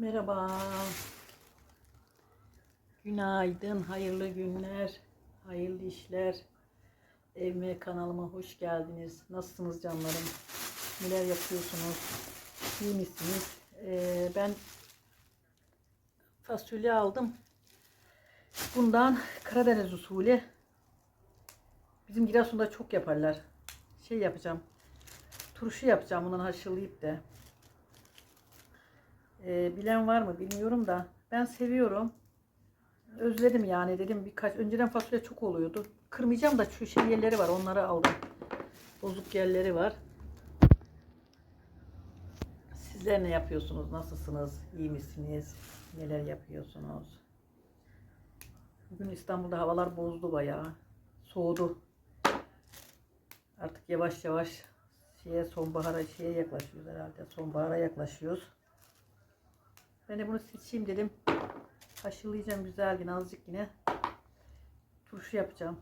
Merhaba. Günaydın, hayırlı günler, hayırlı işler. Evime, kanalıma hoş geldiniz. Nasılsınız canlarım? Neler yapıyorsunuz? İyi misiniz? Ee, ben fasulye aldım. Bundan Karadeniz usulü. Bizim Giresun'da çok yaparlar. Şey yapacağım. Turşu yapacağım bundan haşlayıp da. Ee, bilen var mı bilmiyorum da ben seviyorum. Özledim yani dedim birkaç önceden fasulye çok oluyordu. Kırmayacağım da şu şey yerleri var onları aldım. Bozuk yerleri var. Sizler ne yapıyorsunuz? Nasılsınız? İyi misiniz? Neler yapıyorsunuz? Bugün İstanbul'da havalar bozdu bayağı. Soğudu. Artık yavaş yavaş şeye sonbahara şeye yaklaşıyoruz herhalde. Sonbahara yaklaşıyoruz. Ben de bunu seçeyim dedim. Haşlayacağım güzel yine azıcık yine. Turşu yapacağım.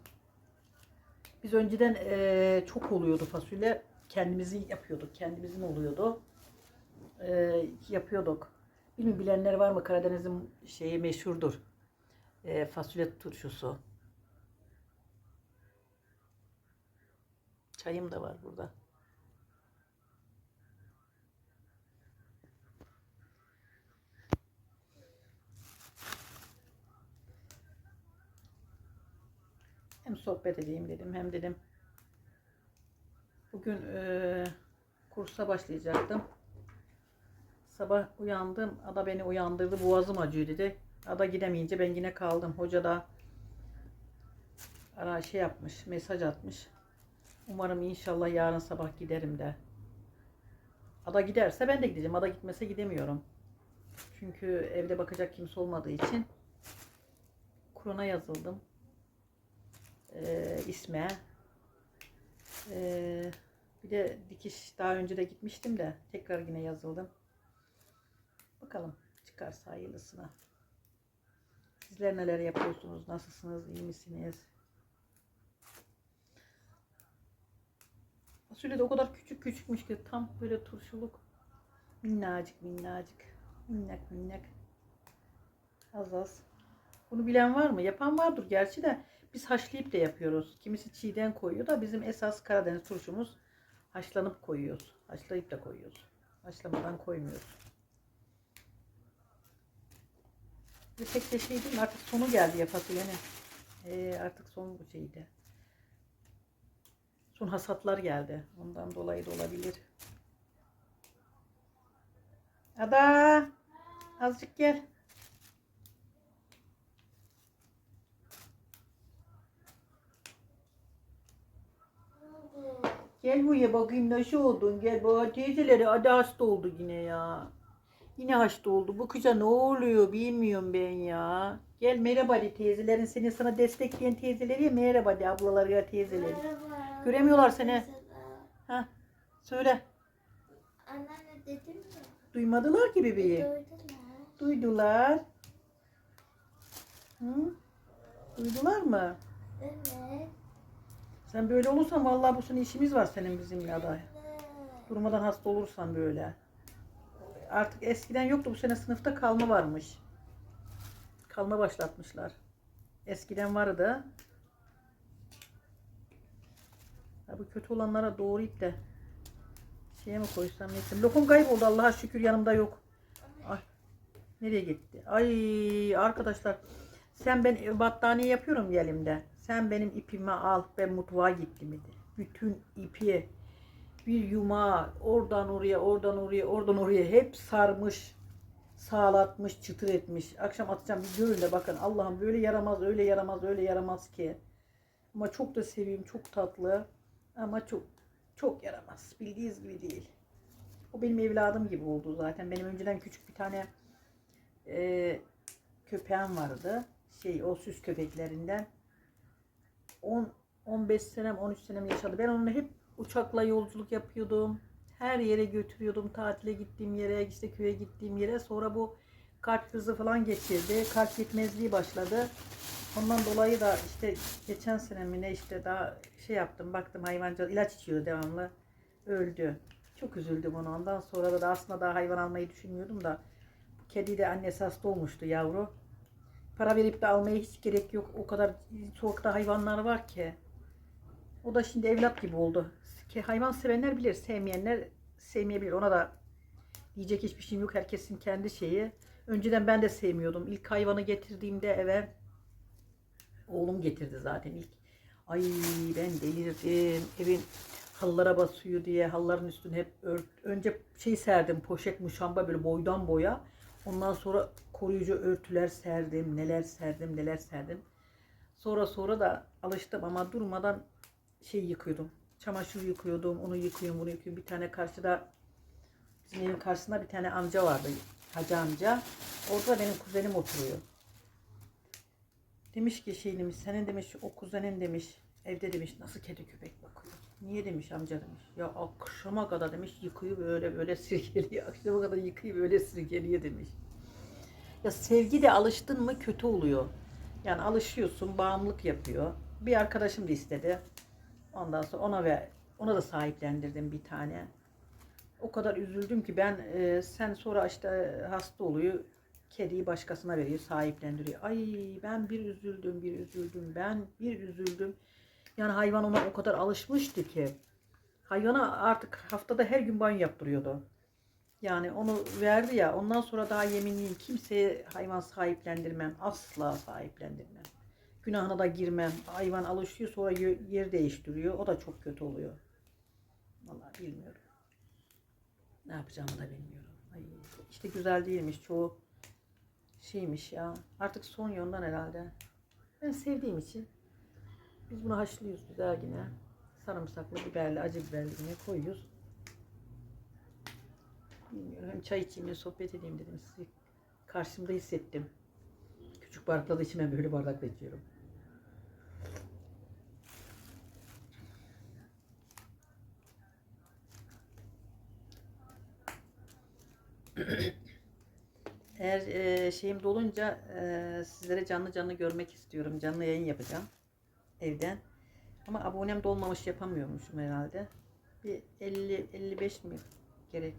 Biz önceden eee, çok oluyordu fasulye. Kendimizin yapıyorduk. Kendimizin oluyordu. Eee, yapıyorduk. Bilmiyorum bilenler var mı? Karadeniz'in şeyi meşhurdur. Eee, fasulye turşusu. Çayım da var burada. Sohbet edeyim dedim hem dedim bugün eee, kursa başlayacaktım. Sabah uyandım. Ada beni uyandırdı. Boğazım acıyor dedi. Ada gidemeyince ben yine kaldım. Hoca da ara şey yapmış, mesaj atmış. Umarım inşallah yarın sabah giderim de. Ada giderse ben de gideceğim. Ada gitmese gidemiyorum. Çünkü evde bakacak kimse olmadığı için Kur'an'a yazıldım e, isme. E, bir de dikiş daha önce de gitmiştim de tekrar yine yazıldım. Bakalım çıkarsa hayırlısına. Sizler neler yapıyorsunuz? Nasılsınız? iyi misiniz? Fasulye de o kadar küçük küçükmüş ki tam böyle turşuluk. Minnacık minnacık. Minnak minnak. Az az. Bunu bilen var mı? Yapan vardır gerçi de biz haşlayıp da yapıyoruz. Kimisi çiğden koyuyor da bizim esas Karadeniz turşumuz haşlanıp koyuyoruz. Haşlayıp da koyuyoruz. Haşlamadan koymuyoruz. Ve pek de şey değil mi? Artık sonu geldi ya fasulyenin. Ee, artık son bu şeydi. Son hasatlar geldi. Ondan dolayı da olabilir. Ada! Azıcık gel. Gel buraya bakayım nasıl oldun. Gel bana teyzeleri adı hasta oldu yine ya. Yine hasta oldu. Bu kıza ne oluyor bilmiyorum ben ya. Gel merhaba de teyzelerin seni sana destekleyen teyzeleri ya merhaba de ablaları ya teyzeleri. Merhaba. Göremiyorlar seni. Ha söyle. Anneanne dedim mi? Duymadılar ki bebeği. Duydular. Duydular. Hı? Duydular mı? Evet. Sen böyle olursan vallahi bu sene işimiz var senin bizimle aday. Durmadan hasta olursan böyle. Artık eskiden yoktu bu sene sınıfta kalma varmış. Kalma başlatmışlar. Eskiden vardı. Ya bu kötü olanlara doğrayıp da şeye mi koysam neyse. Lokum kayboldu Allah'a şükür yanımda yok. Ay, nereye gitti? Ay arkadaşlar sen ben battaniye yapıyorum ya elimde. Sen benim ipimi al ben mutfağa gittim dedi. Bütün ipi bir yumağı oradan oraya oradan oraya oradan oraya hep sarmış sağlatmış çıtır etmiş. Akşam atacağım bir görün de bakın. Allah'ım böyle yaramaz öyle yaramaz öyle yaramaz ki. Ama çok da seviyorum çok tatlı. Ama çok çok yaramaz. Bildiğiniz gibi değil. O benim evladım gibi oldu zaten. Benim önceden küçük bir tane e, köpeğim vardı. Şey o süs köpeklerinden 10 15 senem 13 senem yaşadı. Ben onunla hep uçakla yolculuk yapıyordum. Her yere götürüyordum. Tatile gittiğim yere, işte köye gittiğim yere. Sonra bu kalp krizi falan geçirdi. Kalp yetmezliği başladı. Ondan dolayı da işte geçen sene mi ne işte daha şey yaptım. Baktım hayvancağız ilaç içiyor devamlı. Öldü. Çok üzüldüm ona. Ondan sonra da aslında daha hayvan almayı düşünmüyordum da kedi de annesi hasta olmuştu yavru. Para verip de almaya hiç gerek yok. O kadar sokakta hayvanlar var ki. O da şimdi evlat gibi oldu. Ki hayvan sevenler bilir, sevmeyenler sevmeyebilir. Ona da diyecek hiçbir şeyim yok. Herkesin kendi şeyi. Önceden ben de sevmiyordum. İlk hayvanı getirdiğimde eve oğlum getirdi zaten ilk. Ay ben delirdim. Evin halılara basıyor diye halıların üstüne hep ört. Önce şey serdim poşet muşamba böyle boydan boya. Ondan sonra koruyucu örtüler serdim. Neler serdim neler serdim. Sonra sonra da alıştım ama durmadan şey yıkıyordum. Çamaşır yıkıyordum. Onu yıkıyorum bunu yıkıyorum. Bir tane karşıda bizim evin karşısında bir tane amca vardı. Hacı amca. Orada benim kuzenim oturuyor. Demiş ki şey senin demiş o kuzenin demiş evde demiş nasıl kedi köpek bakıyor. Niye demiş amca demiş. Ya akşama kadar demiş yıkıyor böyle böyle sirkeliyor. Akşama kadar yıkıyor böyle sirkeliyor demiş. Ya sevgi de alıştın mı kötü oluyor. Yani alışıyorsun bağımlılık yapıyor. Bir arkadaşım da istedi. Ondan sonra ona ve ona da sahiplendirdim bir tane. O kadar üzüldüm ki ben e, sen sonra işte hasta oluyor. Kediyi başkasına veriyor, sahiplendiriyor. Ay ben bir üzüldüm, bir üzüldüm, ben bir üzüldüm. Yani hayvan ona o kadar alışmıştı ki. Hayvana artık haftada her gün banyo yaptırıyordu. Yani onu verdi ya ondan sonra daha yeminliyim kimseye hayvan sahiplendirmem. Asla sahiplendirmem. Günahına da girmem. Hayvan alışıyor sonra ye- yer değiştiriyor. O da çok kötü oluyor. Vallahi bilmiyorum. Ne yapacağımı da bilmiyorum. Ay, işte güzel değilmiş çoğu şeymiş ya. Artık son yondan herhalde. Ben sevdiğim için biz bunu haşlıyoruz güzel yine. Sarımsaklı, biberli, acı biberli yine koyuyoruz. Bilmiyorum. Hem çay içeyim hem sohbet edeyim dedim. Sizi karşımda hissettim. Küçük bardakla da içmem böyle bardakla içiyorum. Eğer e, şeyim dolunca e, sizlere canlı canlı görmek istiyorum. Canlı yayın yapacağım evden. Ama abonem dolmamış yapamıyormuşum herhalde. Bir 50 55 mi gerek?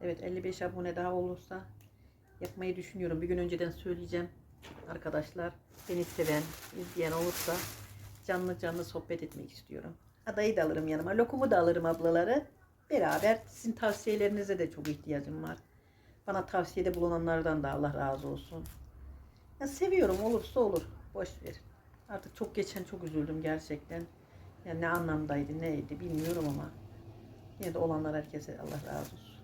Evet 55 abone daha olursa yapmayı düşünüyorum. Bir gün önceden söyleyeceğim arkadaşlar. Beni seven, izleyen olursa canlı canlı sohbet etmek istiyorum. Adayı da alırım yanıma. Lokumu da alırım ablaları. Beraber sizin tavsiyelerinize de çok ihtiyacım var. Bana tavsiyede bulunanlardan da Allah razı olsun. Ya seviyorum olursa olur. Boş ver. Artık çok geçen çok üzüldüm gerçekten. Ya ne anlamdaydı neydi bilmiyorum ama. Yine de olanlar herkese Allah razı olsun.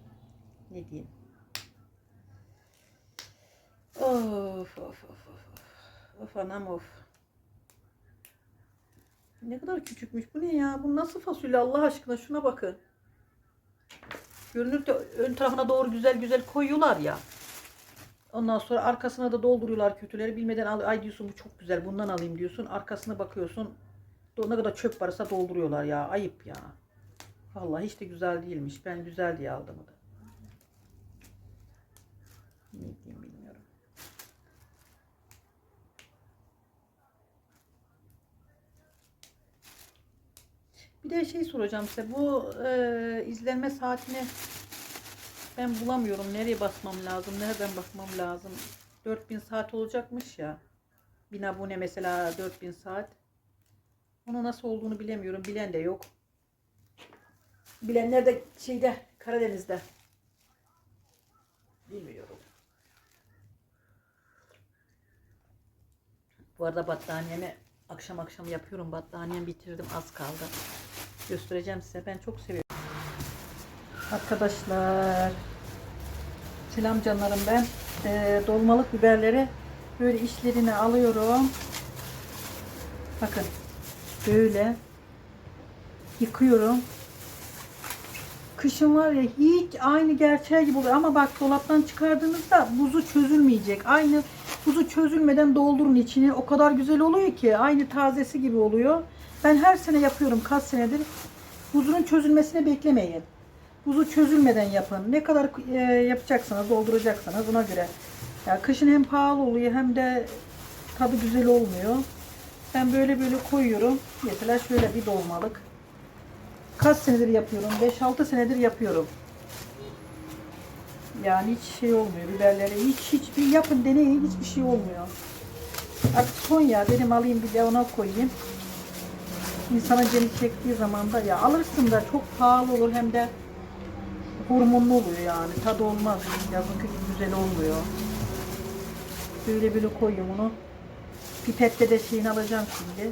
Ne diyeyim. Of of of of. Of anam of. Ne kadar küçükmüş. Bu ne ya? Bu nasıl fasulye Allah aşkına? Şuna bakın. Görünürde ön tarafına doğru güzel güzel koyuyorlar ya. Ondan sonra arkasına da dolduruyorlar kötüleri. Bilmeden al, ay diyorsun bu çok güzel bundan alayım diyorsun. Arkasına bakıyorsun. Ne kadar çöp varsa dolduruyorlar ya. Ayıp ya. Vallahi hiç de güzel değilmiş. Ben güzel diye aldım da. Ne diyeyim bilmiyorum. Bir de şey soracağım size. Bu e, izlenme saatini ben bulamıyorum. Nereye basmam lazım? Nereden bakmam lazım? 4000 saat olacakmış ya. 1000 abone mesela 4000 saat. Onu nasıl olduğunu bilemiyorum. Bilen de yok. Bilenler de şeyde Karadeniz'de. Bilmiyorum. Bu arada battaniyemi akşam akşam yapıyorum. Battaniyemi bitirdim. Az kaldı. Göstereceğim size. Ben çok seviyorum. Arkadaşlar. Selam canlarım ben. Ee, dolmalık biberleri böyle içlerine alıyorum. Bakın. Böyle. Yıkıyorum. Kışın var ya hiç aynı gerçeği gibi oluyor. Ama bak dolaptan çıkardığınızda buzu çözülmeyecek. Aynı buzu çözülmeden doldurun içini. O kadar güzel oluyor ki. Aynı tazesi gibi oluyor. Ben her sene yapıyorum. Kaç senedir. Buzunun çözülmesini beklemeyin. Buzu çözülmeden yapın. Ne kadar e, yapacaksanız, dolduracaksanız buna göre. Ya kışın hem pahalı oluyor hem de tadı güzel olmuyor. Ben böyle böyle koyuyorum. Mesela şöyle bir dolmalık. Kaç senedir yapıyorum? 5-6 senedir yapıyorum. Yani hiç şey olmuyor biberlere. Hiç hiçbir yapın deneyin hiçbir şey olmuyor. Artık son ya dedim alayım bir de ona koyayım. İnsana canı çektiği zaman da ya alırsın da çok pahalı olur hem de hormonlu oluyor yani. Tadı olmaz. Yazınkı gibi güzel olmuyor. Böyle böyle koyayım onu. Pipette de şeyini alacağım şimdi.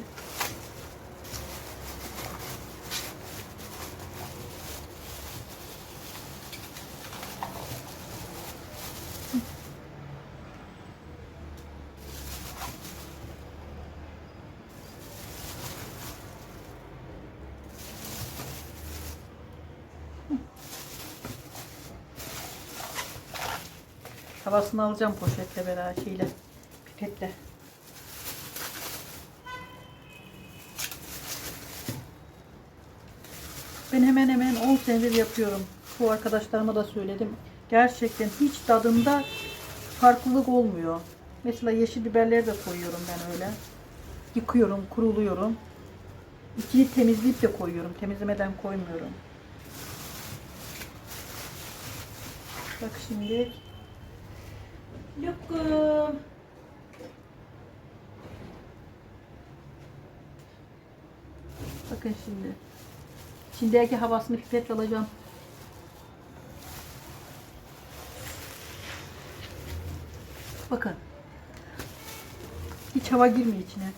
Havasını alacağım poşetle beraber şeyle, pipetle. Ben hemen hemen 10 senedir yapıyorum. Bu arkadaşlarıma da söyledim. Gerçekten hiç tadında farklılık olmuyor. Mesela yeşil biberleri de koyuyorum ben öyle. Yıkıyorum, kuruluyorum. İçini temizleyip de koyuyorum. Temizlemeden koymuyorum. Bak şimdi Lokum. Bakın şimdi. İçindeki havasını pipetle alacağım. Bakın. Hiç hava girmiyor içine.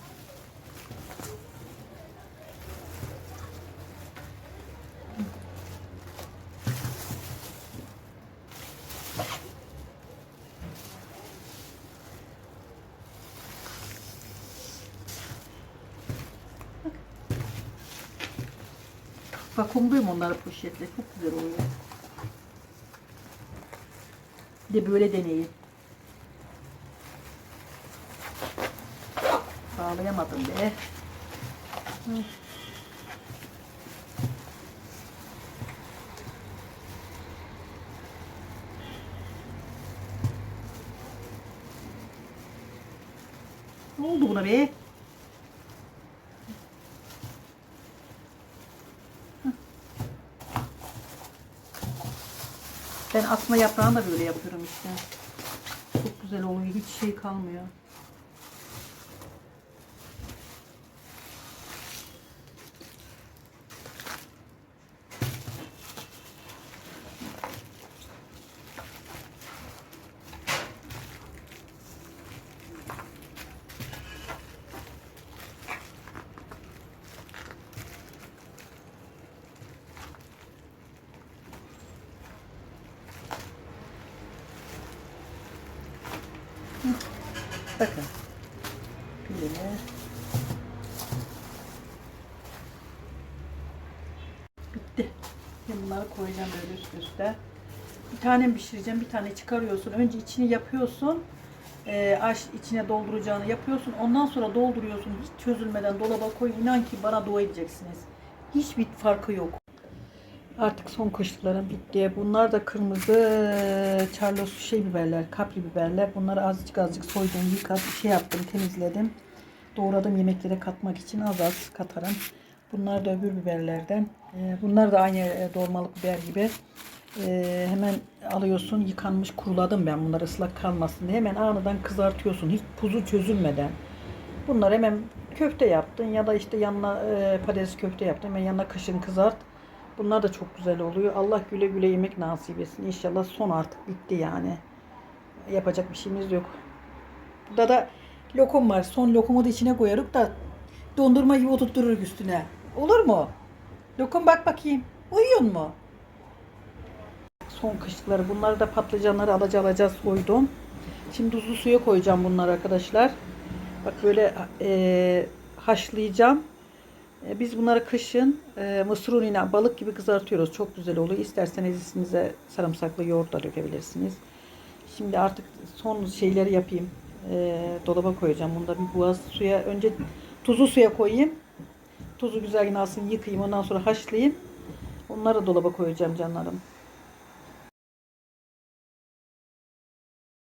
Vakumluyum onları poşetle. Çok güzel oluyor. Bir de böyle deneyin. Bağlayamadım be. Hı. Ne oldu buna be? Ben asma yaprağını da böyle yapıyorum işte. Çok güzel oluyor. Hiç şey kalmıyor. Bakın. Pilini. Bitti. Şimdi bunları koyacağım böyle üst üste. Bir tane pişireceğim, bir tane çıkarıyorsun. Önce içini yapıyorsun. Ee, aş içine dolduracağını yapıyorsun. Ondan sonra dolduruyorsun. Hiç çözülmeden dolaba koy. İnan ki bana dua edeceksiniz. Hiçbir farkı yok. Artık son kışlıklarım bitti. Bunlar da kırmızı Charlos şey biberler, kapri biberler. Bunları azıcık azıcık soydum, yıkadım, şey yaptım, temizledim. Doğradım yemeklere katmak için az az katarım. Bunlar da öbür biberlerden. Ee, Bunlar da aynı e, dolmalık biber gibi. Ee, hemen alıyorsun, yıkanmış, kuruladım ben bunları ıslak kalmasın diye. Hemen aniden kızartıyorsun, hiç puzu çözülmeden. Bunlar hemen köfte yaptın ya da işte yanına e, patates köfte yaptın. Hemen yanına kışın kızart. Bunlar da çok güzel oluyor. Allah güle güle yemek nasip etsin. İnşallah son artık bitti yani. Yapacak bir şeyimiz yok. Burada da lokum var. Son lokumu da içine koyarız da dondurma gibi oturttururuz üstüne. Olur mu? Lokum bak bakayım. Uyuyor mu? Son kışlıkları. Bunları da patlıcanları alaca alaca soydum. Şimdi tuzlu suya koyacağım bunları arkadaşlar. Bak böyle e, haşlayacağım. E, Biz bunları kışın e, mısır unuyla balık gibi kızartıyoruz. Çok güzel oluyor. İsterseniz içinize sarımsaklı yoğurt da dökebilirsiniz. Şimdi artık son şeyleri yapayım. E, dolaba koyacağım. Bunda bir buğaz suya önce tuzlu suya koyayım. Tuzu güzel yine alsın yıkayayım. Ondan sonra haşlayayım. Onları dolaba koyacağım canlarım.